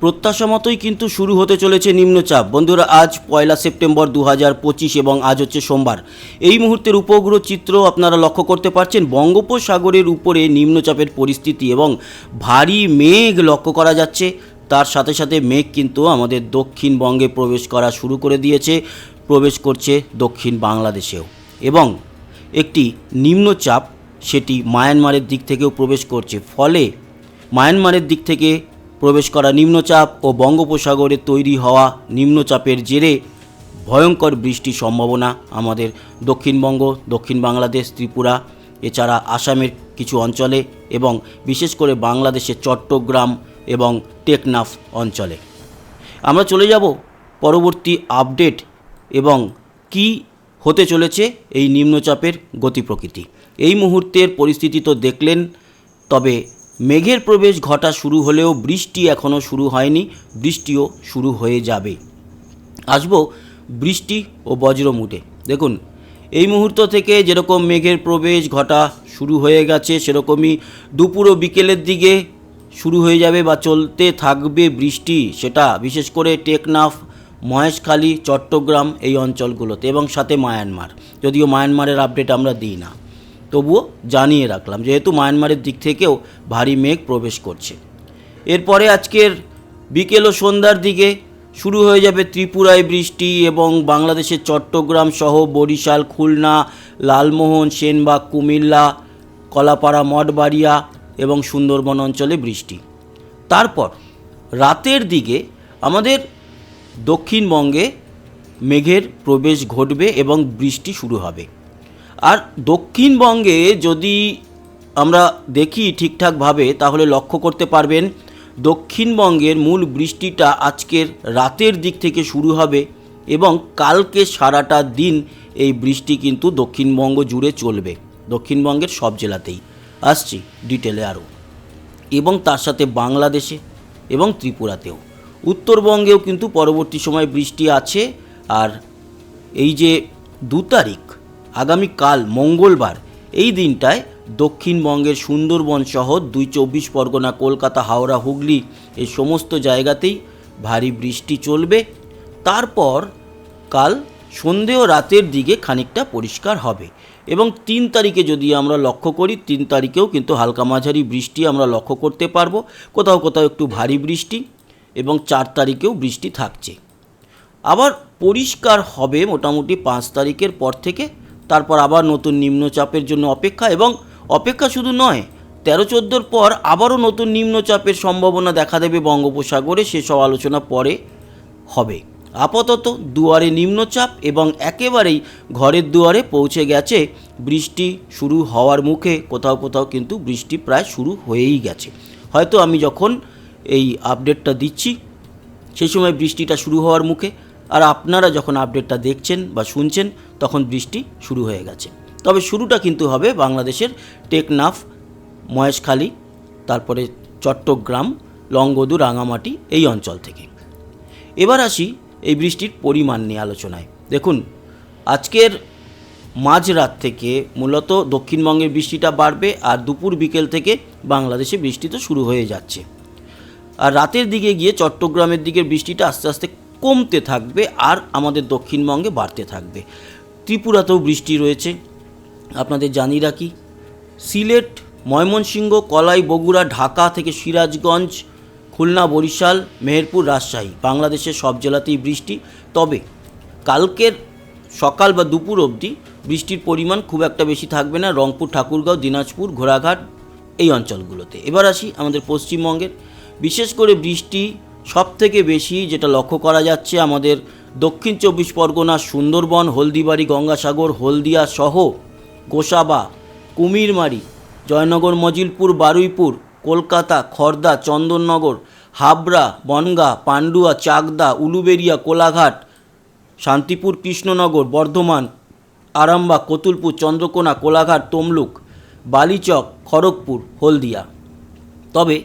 প্রত্যাশা মতোই কিন্তু শুরু হতে চলেছে নিম্নচাপ। বন্ধুরা, আজ পয়লা সেপ্টেম্বর দু হাজার পঁচিশ এবং আজ হচ্ছে সোমবার। এই মুহূর্তের উপগ্রহ চিত্র আপনারা লক্ষ্য করতে পারছেন, বঙ্গোপসাগরের উপরে নিম্নচাপের পরিস্থিতি এবং ভারী মেঘ লক্ষ্য করা যাচ্ছে। তার সাথে সাথে মেঘ কিন্তু আমাদের দক্ষিণবঙ্গে প্রবেশ করা শুরু করে দিয়েছে, প্রবেশ করছে দক্ষিণ বাংলাদেশেও। এবং একটি নিম্নচাপ, সেটি মায়ানমারের দিক থেকেও প্রবেশ করছে। ফলে মায়ানমারের দিক থেকে প্রবেশ করা নিম্নচাপ ও বঙ্গোপসাগরে তৈরি হওয়া নিম্নচাপের জেরে ভয়ঙ্কর বৃষ্টির সম্ভাবনা আমাদের দক্ষিণবঙ্গ, দক্ষিণ বাংলাদেশ, ত্রিপুরা, এছাড়া আসামের কিছু অঞ্চলে এবং বিশেষ করে বাংলাদেশের চট্টগ্রাম এবং টেকনাফ অঞ্চলে। আমরা চলে যাব পরবর্তী আপডেট এবং কি হতে চলেছে এই নিম্নচাপের গতি প্রকৃতি। এই মুহূর্তের পরিস্থিতি তো দেখলেন, তবে মেঘের প্রবেশ ঘটা শুরু হলেও বৃষ্টি এখনও শুরু হয়নি, বৃষ্টিও শুরু হয়ে যাবে। আসব বৃষ্টি ও বজ্রমুটে। দেখুন, এই মুহূর্ত থেকে যেরকম মেঘের প্রবেশ ঘটা শুরু হয়ে গেছে, সেরকমই দুপুর ও বিকেলের দিকে শুরু হয়ে যাবে বা চলতে থাকবে বৃষ্টি। সেটা বিশেষ করে টেকনাফ, মহেশখালী, চট্টগ্রাম এই অঞ্চলগুলোতে এবং সাথে মায়ানমার। যদিও মায়ানমারের আপডেট আমরা দিই না। তবুও জানিয়ে রাখলাম, যেহেতু মায়ানমারের দিক থেকেও ভারী মেঘ প্রবেশ করছে। এরপরে আজকের বিকেল ও সন্ধ্যার দিকে শুরু হয়ে যাবে ত্রিপুরায় বৃষ্টি এবং বাংলাদেশের চট্টগ্রাম সহ বরিশাল, খুলনা, লালমোহন, সেনবাগ, কুমিল্লা, কলাপাড়া, মঠবাড়িয়া এবং সুন্দরবন অঞ্চলে বৃষ্টি। তারপর রাতের দিকে আমাদের দক্ষিণবঙ্গে মেঘের প্রবেশ ঘটবে এবং বৃষ্টি শুরু হবে। আর দক্ষিণবঙ্গে যদি আমরা দেখি ঠিকঠাকভাবে, তাহলে লক্ষ্য করতে পারবেন দক্ষিণবঙ্গের মূল বৃষ্টিটা আজকের রাতের দিক থেকে শুরু হবে এবং কালকে সারাটা দিন এই বৃষ্টি কিন্তু দক্ষিণবঙ্গ জুড়ে চলবে, দক্ষিণবঙ্গের সব জেলাতেই। আসছি ডিটেলে আরও। এবং তার সাথে বাংলাদেশে এবং ত্রিপুরাতেও। উত্তরবঙ্গেও কিন্তু পরবর্তী সময় বৃষ্টি আছে, আর এই যে দু তারিখ আগামীকাল মঙ্গলবার, এই দিনটায় দক্ষিণবঙ্গের সুন্দরবন সহ দুই চব্বিশ পরগনা, কলকাতা, হাওড়া, হুগলি এই সমস্ত জায়গাতেই ভারী বৃষ্টি চলবে। তারপর কাল সন্ধে ও রাতের দিকে খানিকটা পরিষ্কার হবে এবং তিন তারিখে যদি আমরা লক্ষ্য করি, তিন তারিখেও কিন্তু হালকা মাঝারি বৃষ্টি আমরা লক্ষ্য করতে পারব। কোথাও কোথাও একটু ভারী বৃষ্টি এবং চার তারিখেও বৃষ্টি থাকছে। আবার পরিষ্কার হবে মোটামুটি পাঁচ তারিখের পর থেকে তারপর আবার নতুন নিম্নচাপের জন্য অপেক্ষা এবং অপেক্ষা শুধু নয়, তেরো চোদ্দোর পর আবারও নতুন নিম্নচাপের সম্ভাবনা দেখা দেবে বঙ্গোপসাগরে। সেসব আলোচনা পরে হবে। আপাতত দুয়ারে নিম্নচাপ এবং একেবারেই ঘরের দুয়ারে পৌঁছে গেছে। বৃষ্টি শুরু হওয়ার মুখে কোথাও কোথাও কিন্তু বৃষ্টি প্রায় শুরু হয়েই গেছে। হয়তো আমি যখন এই আপডেটটা দিচ্ছি সেই সময় বৃষ্টিটা শুরু হওয়ার মুখে আর আপনারা যখন আপডেটটা দেখছেন বা শুনছেন, তখন বৃষ্টি শুরু হয়ে গেছে। তবে শুরুটা কিন্তু হবে বাংলাদেশের টেকনাফ, মহেশখালী, তারপরে চট্টগ্রাম, লংগদু, রাঙামাটি এই অঞ্চল থেকে। এবার আসি এই বৃষ্টির পরিমাণ নিয়ে আলোচনায়। দেখুন, আজকের মাঝরাত থেকে মূলত দক্ষিণবঙ্গের বৃষ্টিটা বাড়বে আর দুপুর বিকেল থেকে বাংলাদেশে বৃষ্টি তো শুরু হয়ে যাচ্ছে। আর রাতের দিকে গিয়ে চট্টগ্রামের দিকের বৃষ্টিটা আস্তে আস্তে কমতে থাকবে আর আমাদের দক্ষিণবঙ্গে বাড়তে থাকবে। ত্রিপুরাতেও বৃষ্টি রয়েছে। আপনাদের জানি রাখি, সিলেট, ময়মনসিংহ, কলাই, বগুড়া, ঢাকা থেকে সিরাজগঞ্জ, খুলনা, বরিশাল, মেহেরপুর, রাজশাহী বাংলাদেশের সব জেলাতেই বৃষ্টি। তবে কালকের সকাল বা দুপুর অবধি বৃষ্টির পরিমাণ খুব একটা বেশি থাকবে না। রংপুর, ঠাকুরগাঁও, দিনাজপুর, ঘোড়াঘাট এই অঞ্চলগুলোতে। এবার আসি আমাদের পশ্চিমবঙ্গের। বিশেষ করে বৃষ্টি সব থেকে বেশি যেটা লক্ষ্য করা যাচ্ছে আমাদের দক্ষিণ চব্বিশ পরগনা, সুন্দরবন, হলদিবাড়ি, গঙ্গাসাগর, হলদিয়া সহ গোসাবা, কুমিরমারি, জয়নগর, মজিলপুর, বারুইপুর, কলকাতা, খর্দা, চন্দননগর, হাবড়া, বনগাঁ, পান্ডুয়া, চাকদা উলুবেড়িয়া কোলাঘাট, শান্তিপুর, কৃষ্ণনগর, বর্ধমান আরামবাগ কতুলপুর, চন্দ্রকোনা, কোলাঘাট, তমলুক, বালিচক, খড়গপুর, হলদিয়া। তবে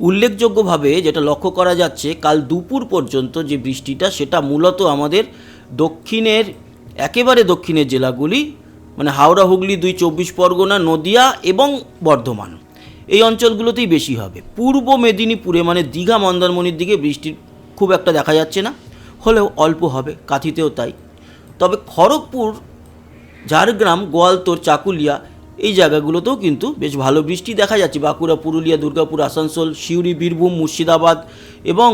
উল্লেখযোগ্যভাবে যেটা লক্ষ্য করা যাচ্ছে, কাল দুপুর পর্যন্ত যে বৃষ্টিটা, সেটা মূলত আমাদের দক্ষিণের, একেবারে দক্ষিণের জেলাগুলি মানে হাওড়া, হুগলি, দুই চব্বিশ পরগনা, নদিয়া এবং বর্ধমান। এই অঞ্চলগুলোতেই বেশি হবে। পূর্ব মেদিনীপুরে মানে দীঘা মন্দারমণির দিকে বৃষ্টির খুব একটা দেখা যাচ্ছে না। হলেও অল্প হবে, কাঁথিতেও তাই। তবে খড়গপুর, ঝাড়গ্রাম, গোয়ালতোর, চাকুলিয়া এই জায়গাগুলোতেও কিন্তু বেশ ভালো বৃষ্টি দেখা যাচ্ছে। বাঁকুড়া, পুরুলিয়া, দুর্গাপুর, আসানসোল, সিউড়ি, বীরভূম, মুর্শিদাবাদ এবং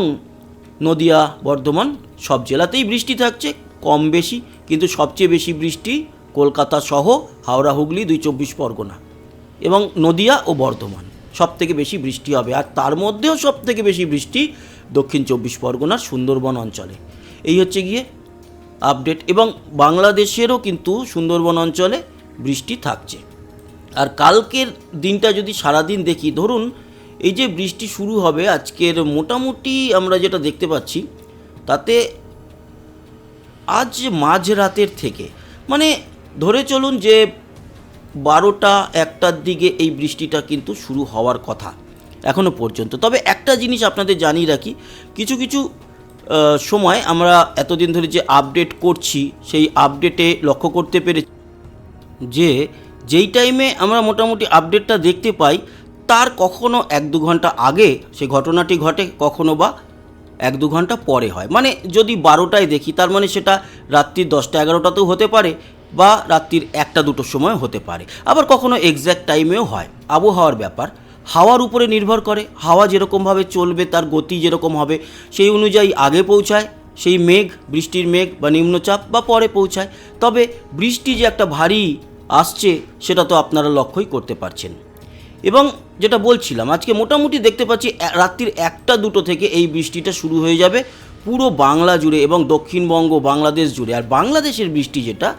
নদিয়া, বর্ধমান সব জেলাতেই বৃষ্টি থাকছে, কম বেশি, কিন্তু সবচেয়ে বেশি বৃষ্টি কলকাতা সহ হাওড়া, হুগলি, দুই চব্বিশ পরগনা এবং নদিয়া ও বর্ধমান সব থেকে বেশি বৃষ্টি হবে। আর তার মধ্যেও সব থেকে বেশি বৃষ্টি দক্ষিণ চব্বিশ পরগনার সুন্দরবন অঞ্চলে। এই হচ্ছে গিয়ে আপডেট এবং বাংলাদেশেরও কিন্তু সুন্দরবন অঞ্চলে বৃষ্টি থাকছে। আর কালকের দিনটা যদি সারাদিন দেখি, ধরুন এই যে বৃষ্টি শুরু হবে, আজকের মোটামুটি আমরা যেটা দেখতে পাচ্ছি, তাতে আজ মাঝরাতের থেকে মানে ধরে চলুন যে বারোটা একটার দিকে এই বৃষ্টিটা কিন্তু শুরু হওয়ার কথা এখনও পর্যন্ত। তবে একটা জিনিস আপনাদের জানিয়ে রাখি, কিছু কিছু সময় আমরা এতদিন ধরে যে আপডেট করছি, সেই আপডেটে লক্ষ্য করতে পেরে যে যেই টাইমে আমরা মোটামুটি আপডেটটা দেখতে পাই, তার কখনো এক দু ঘণ্টা আগে সে ঘটনাটি ঘটে, কখনো বা এক দু ঘণ্টা পরে হয়। মানে যদি বারোটায় দেখি, তার মানে সেটা রাত্রির দশটা এগারোটাতেও হতে পারে বা রাত্রির একটা দুটোর সময় হতে পারে। আবার কখনো এক্স্যাক্ট টাইমেও হয়। আবহাওয়ার ব্যাপার, হাওয়ার উপরে নির্ভর করে। হাওয়া যেরকমভাবে চলবে, তার গতি যেরকম হবে, সেই অনুযায়ী আগে পৌঁছায়, সেই মেঘ, বৃষ্টির মেঘ বা নিম্নচাপ বা পরে পৌঁছায়। তবে বৃষ্টি যে একটা ভারী আসছে, সেটা তো আপনারা লক্ষ্যই করতে পারছেন। এবং যেটা বলছিলাম, আজকে মোটামুটি দেখতে পাচ্ছি রাত্রির একটা, দুটো থেকে এই বৃষ্টিটা শুরু হয়ে যাবে পুরো বাংলা জুড়ে এবং দক্ষিণবঙ্গ, বাংলাদেশ জুড়ে। আর বাংলাদেশের বৃষ্টি যেটা,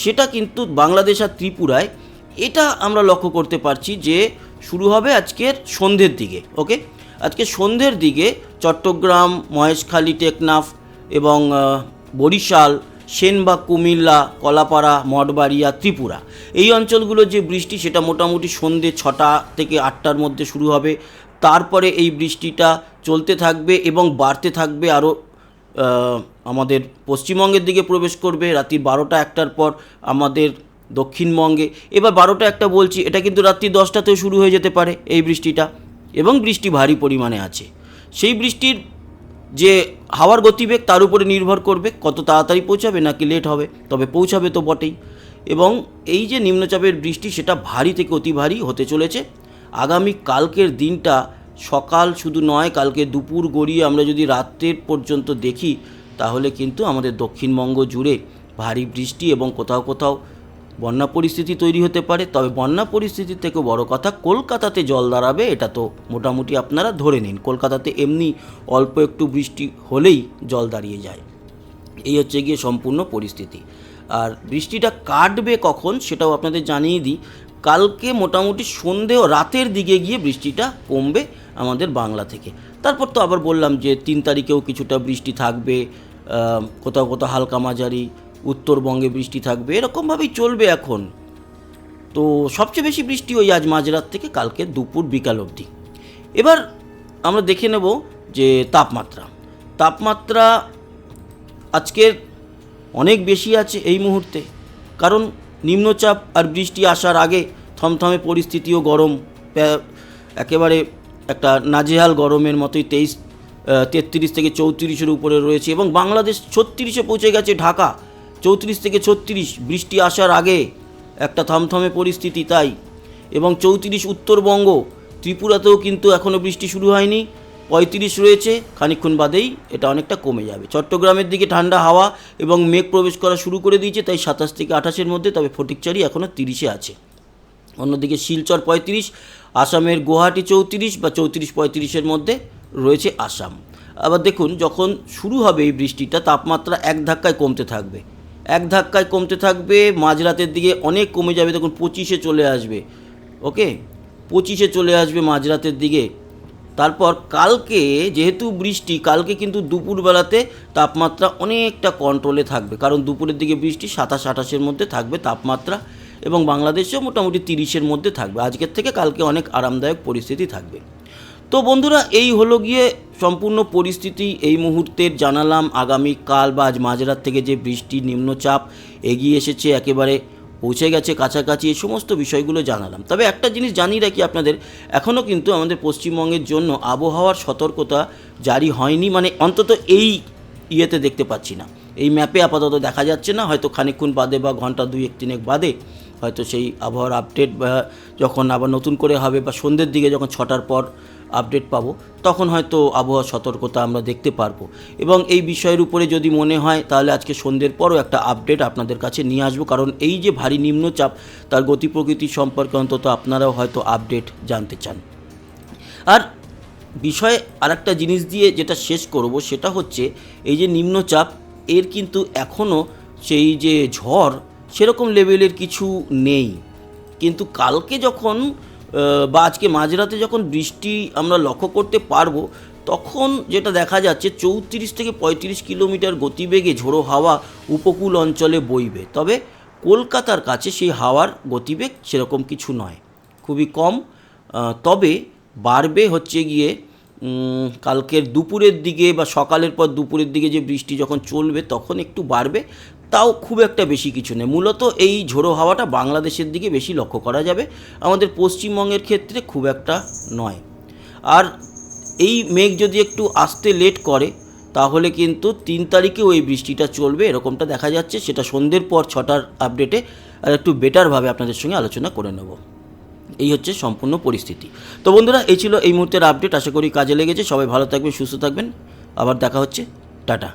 সেটা কিন্তু বাংলাদেশ আর ত্রিপুরায়, এটা আমরা লক্ষ্য করতে পারছি যে শুরু হবে আজকের সন্ধ্যের দিকে, ওকে? আজকে সন্ধ্যের দিকে চট্টগ্রাম, মহেশখালী, টেকনাফ এবং বরিশাল সেনবাগ কুমিল্লা, কলাপাড়া, মঠবাড়িয়া, ত্রিপুরা। এই অঞ্চলগুলোর যে বৃষ্টি, সেটা মোটামুটি সন্ধ্যে ছটা থেকে আটটার মধ্যে শুরু হবে। তারপরে এই বৃষ্টিটা চলতে থাকবে এবং বাড়তে থাকবে আরও আমাদের পশ্চিমবঙ্গের দিকে প্রবেশ করবে রাত্রি বারোটা একটার পর আমাদের দক্ষিণবঙ্গে। এবার বারোটা একটা বলছি, এটা কিন্তু রাত্রি দশটাতেও শুরু হয়ে যেতে পারে এই বৃষ্টিটা। এবং বৃষ্টি ভারী পরিমাণে আছে। সেই বৃষ্টির যে হাওয়ার গতিবেগ তার উপরে নির্ভর করবে কত তাড়াতাড়ি পৌঁছাবে নাকি লেট হবে, তবে পৌঁছাবে তো বটেই। এবং এই যে নিম্নচাপের বৃষ্টি সেটা ভারী থেকে অতি ভারী হতে চলেছে। আগামী কালকের দিনটা সকাল শুধু নয়, কালকে দুপুর গড়িয়ে আমরা যদি রাত্রের পর্যন্ত দেখি, তাহলে কিন্তু আমাদের দক্ষিণবঙ্গ জুড়ে ভারী বৃষ্টি এবং কোথাও কোথাও বন্যা পরিস্থিতি তৈরি হতে পারে, তবে বন্যা পরিস্থিতির থেকে বড় কথা কলকাতাতে জল দাঁড়াবে, এটা তো মোটামুটি আপনারা ধরে নিন। কলকাতাতে এমনি অল্প একটু বৃষ্টি হলেই জল দাঁড়িয়ে যায়। এই হচ্ছে গিয়ে সম্পূর্ণ পরিস্থিতি। আর বৃষ্টিটা কাটবে কখন সেটাও আপনাদের জানিয়ে দিই। কালকে মোটামুটি সন্ধে ও রাতের দিকে গিয়ে বৃষ্টিটা কমবে আমাদের বাংলা থেকে। তারপর তো আবার বললাম যে তিন তারিখেও কিছুটা বৃষ্টি থাকবে কোথাও কোথাও হালকা মাঝারি উত্তরবঙ্গে বৃষ্টি থাকবে, এরকমভাবেই চলবে এখন। তো সবচেয়ে বেশি বৃষ্টি ওই আজ মাঝরাত থেকে কালকে দুপুর বিকাল অবধি। এবার আমরা দেখে নেব যে তাপমাত্রা। তাপমাত্রা আজকের অনেক বেশি আছে এই মুহূর্তে, কারণ নিম্নচাপ আর বৃষ্টি আসার আগে থমথমে পরিস্থিতিও গরম একেবারে একটা নাজেহাল গরমের মতোই তেইশ তেত্রিশ থেকে চৌত্রিশের উপরে রয়েছে এবং বাংলাদেশ ছত্রিশে পৌঁছে গেছে ঢাকা। চৌত্রিশ থেকে ছত্রিশ বৃষ্টি আসার আগে একটা থমথমে পরিস্থিতি তাই। এবং চৌত্রিশ উত্তরবঙ্গ, ত্রিপুরাতেও কিন্তু এখনও বৃষ্টি শুরু হয়নি। পঁয়ত্রিশ রয়েছে, খানিকক্ষণ বাদেই এটা অনেকটা কমে যাবে। চট্টগ্রামের দিকে ঠান্ডা হাওয়া এবং মেঘ প্রবেশ করা শুরু করে দিয়েছে, তাই সাতাশ থেকে আঠাশের মধ্যে, তবে ফটিকচারি এখনও তিরিশে আছে। অন্যদিকে শিলচর পঁয়ত্রিশ, আসামের গুয়াহাটি চৌত্রিশ বা চৌত্রিশ পঁয়ত্রিশের মধ্যে রয়েছে আসাম। আবার দেখুন, যখন শুরু হবে এই বৃষ্টিটা, তাপমাত্রা এক ধাক্কায় কমতে থাকবে। এক ধাক্কায় কমতে থাকবে, মাঝরাতের দিকে অনেক কমে যাবে তখন পঁচিশে চলে আসবে ওকে পঁচিশে চলে আসবে মাঝরাতের দিকে। তারপর কালকে, যেহেতু বৃষ্টি, কালকে কিন্তু দুপুরবেলাতে তাপমাত্রা অনেকটা কন্ট্রোলে থাকবে, কারণ দুপুরের দিকে বৃষ্টি সাতাশ, আঠাশের মধ্যে থাকবে তাপমাত্রা, এবং বাংলাদেশেও মোটামুটি তিরিশের মধ্যে থাকবে, আজকের থেকে কালকে অনেক আরামদায়ক পরিস্থিতি থাকবে। তো বন্ধুরা, এই হলো গিয়ে সম্পূর্ণ পরিস্থিতি। এই মুহূর্তের জানালাম আগামী কাল বা আজ মাঝরাত থেকে যে বৃষ্টি নিম্নচাপ এগিয়ে এসেছে, একেবারে পৌঁছে গেছে কাছাকাছি, এই সমস্ত বিষয়গুলো জানালাম। তবে একটা জিনিস জানিয়ে রাখি আপনাদের এখনও কিন্তু আমাদের পশ্চিমবঙ্গের জন্য আবহাওয়ার সতর্কতা জারি হয়নি মানে অন্তত এই ইয়েতে দেখতে পাচ্ছি না। এই ম্যাপে আপাতত দেখা যাচ্ছে না, হয়তো খানিকক্ষণ বাদে বা ঘণ্টা দুই এক তিনেক বাদে হয়তো সেই আবহাওয়ার আপডেট বা যখন আবার নতুন করে হবে বা সন্ধ্যের দিকে যখন ছটার পর আপডেট পাবো, তখন হয়তো আবহাওয়া সতর্কতা আমরা দেখতে পারব। এবং এই বিষয়ের উপরে যদি মনে হয়, তাহলে আজকে সন্ধ্যের পরও একটা আপডেট আপনাদের কাছে নিয়ে আসব। কারণ এই যে ভারী নিম্নচাপ, তার গতি প্রকৃতি সম্পর্কে অন্তত আপনারাও হয়তো আপডেট জানতে চান। আর বিষয়ে আরেকটা জিনিস দিয়ে যেটা শেষ করব, সেটা হচ্ছে এই যে নিম্নচাপ, এর কিন্তু এখনও সেই যে ঝড়, সেরকম লেভেলের কিছু নেই। কিন্তু কালকে যখন বা আজকে মাঝরাতে যখন বৃষ্টি আমরা লক্ষ্য করতে পারব, তখন যেটা দেখা যাচ্ছে চৌত্রিশ থেকে পঁয়ত্রিশ কিলোমিটার গতিবেগে ঝোড়ো হাওয়া উপকূল অঞ্চলে বইবে। তবে কলকাতার কাছে সেই হাওয়ার গতিবেগ সেরকম কিছু নয়, খুবই কম। তবে বাড়বে হচ্ছে গিয়ে কালকের দুপুরের দিকে বা সকালের পর দুপুরের দিকে যে বৃষ্টি যখন চলবে, তখন একটু বাড়বে। তাও খুব একটা বেশি কিছু নেই। মূলত এই ঝোড়ো হাওয়াটা বাংলাদেশের দিকে বেশি লক্ষ্য করা যাবে। আমাদের পশ্চিমবঙ্গের ক্ষেত্রে খুব একটা নয়। আর এই মেঘ যদি একটু আসতে লেট করে, তাহলে কিন্তু তিন তারিখেও এই বৃষ্টিটা চলবে, এরকমটা দেখা যাচ্ছে। সেটা সন্ধ্যের পর ছটার আপডেটে আর একটু বেটারভাবে আপনাদের সঙ্গে আলোচনা করে নেব। এই হচ্ছে সম্পূর্ণ পরিস্থিতি। তো বন্ধুরা, এই ছিল এই মুহূর্তের আপডেট আশা করি কাজে লেগেছে। সবাই ভালো থাকবেন, সুস্থ থাকবেন। আবার দেখা হচ্ছে। টাটা।